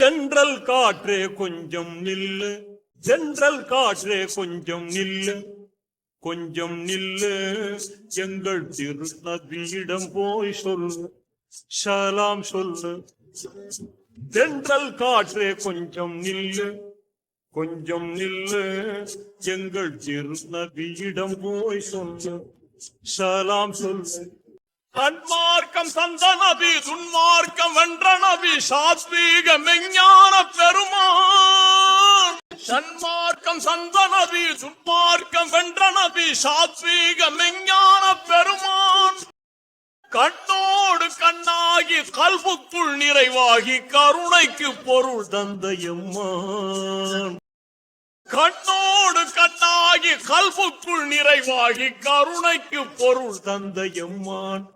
தென்றல் காற்றே கொஞ்சம் நில்லு. தென்றல் காற்றே கொஞ்சம் நில்லு. கொஞ்சம் நில்லு. எங்கள் திருநதியிடம் போய் சொல்லு. சலாம் சொல்லு. தென்றல் காற்றே கொஞ்சம் நில்லு. கொஞ்சம் நில்லு. எங்கள் திருநதியிடம் போய் சொல்லு. சலாம் சொல்லு. சன்மார்க்கம் சந்த நபி துன்மார்க்கம் வென்ற நபி சாத்வீக மெஞ்ஞான பெருமான். சன்மார்க்கம் சந்த நபி துன்மார்க்கம் வென்ற நபி சாத்வீக மெஞ்ஞான பெருமான். கண்ணோடு கண்ணாகி கல்புக்குள் நிறைவாகி கருணைக்கு பொருள் தந்தையம்மான். கண்ணோடு கண்ணாகி கல்புக்குள் நிறைவாகி கருணைக்கு பொருள் தந்தையம்மான்.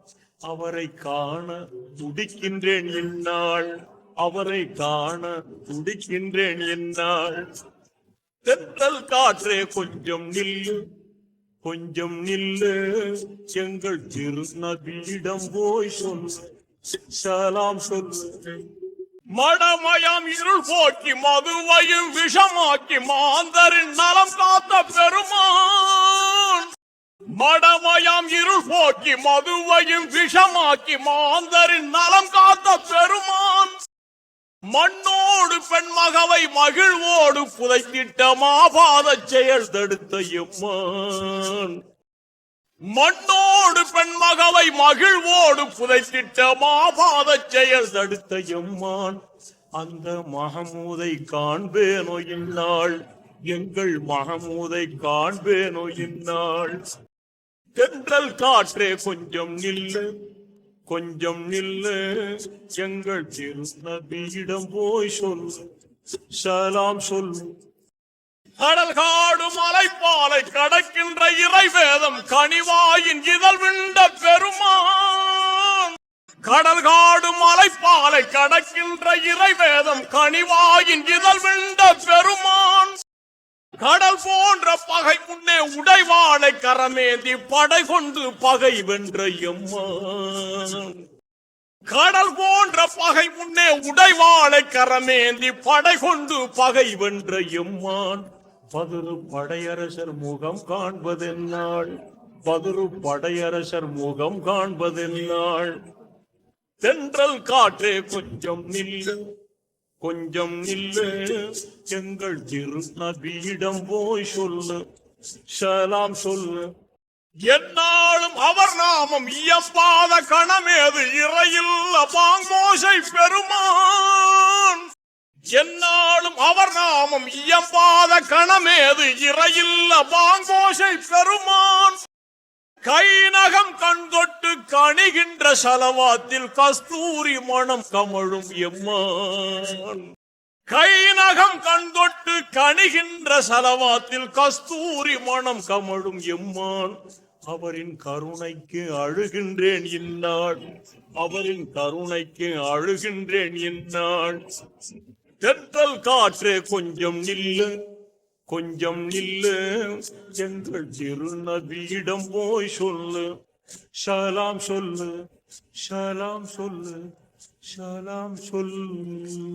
அவரை காண துடிக்கின்றேன் என்னால். அவரை காண துடிக்கின்றேன் என்னால். தென்றல் காற்றே கொஞ்சம் நில்லு. கொஞ்சம் நில்லு. எங்கள் திருநபியிடம் போய் சொல்லாம் சொல்லு மடமயம் இருள் போக்கி மதுவையும் விஷமாக்கி மாந்தரின் நலம் காத்த பெருமான். மடமயம் இருள் போக்கி மதுவையும் விஷமாக்கி மாந்தரின் நலம் காத்த பெருமான். மண்ணோடு பெண்மகவை மகிழ்வோடு புதைத்திட்ட மாபாத செயல் தடுத்த எம்மான். மண்ணோடு பெண்மகவை மகிழ்வோடு புதைத்திட்ட மாபாத செயல் தடுத்த எம்மான். அந்த மகமூதை காண்பேனோ இந்நாள்? எங்கள் மகமூதை காண்பேனோ இந்நாள்? தென்றல் காற்றே கொஞ்சம் நில்லு கொஞ்சம் நில்லு. எங்கள் திருநபியிடம் போய் சொல்லு சலாம் சொல்லு. கடல் காடு மலைப்பாலை கடக்கின்ற இறைவேதம் கனிவாயின் இதழ் விண்ட பெருமான். கடல் காடு மலைப்பாலை கடக்கின்ற இறைவேதம் கனிவாயின் இதழ் விண்ட பெருமான். கடல் போன்ற பகை முன்னே உடைவாளை கரமேந்தி படை கொண்டு பகை வென்ற எம்மா. கடல் போன்ற பகை முன்னே உடைவாளை கரமேந்தி படை கொண்டு பகை வென்ற எம்மான். பதிரு படையரசர் முகம் காண்பதென்னாள் பதிரு படையரசர் முகம் காண்பதென்னாள் தென்றல் காற்றே கொஞ்சம் நில்லு கொஞ்சம் இல்லை எங்கள் திரு நபியிடம் போய் சொல்லு சலாம் சொல்லு. என்னாலும் அவர் நாமம் இயப்பாத கணமேது இறையில் பாங்கோசை பெருமான். என்னாலும் அவர் நாமம் இயப்பாத கணமேது இறையில் பாங்கோசை பெருமான். கைநகம் கண் தொட்டு கணிகின்ற சலவாத்தில் கஸ்தூரி மனம் கமழும் எம்மான். கைநகம் கண் தொட்டு கணிகின்ற சலவாத்தில் கஸ்தூரி மனம் கமழும் எம்மான். அவரின் கருணைக்கு அழுகின்றேன் இந்நாள். அவரின் கருணைக்கு அழுகின்றேன் இந்நாள். தென்றல் காற்றே கொஞ்சம் நில்லு. கொஞ்சம் நில்லு எங்கள் திருநபியிடம் போய் சொல்லு. ஷலாம் சொல்லு ஷலாம் சொல்லு ஷலாம் சொல்லு.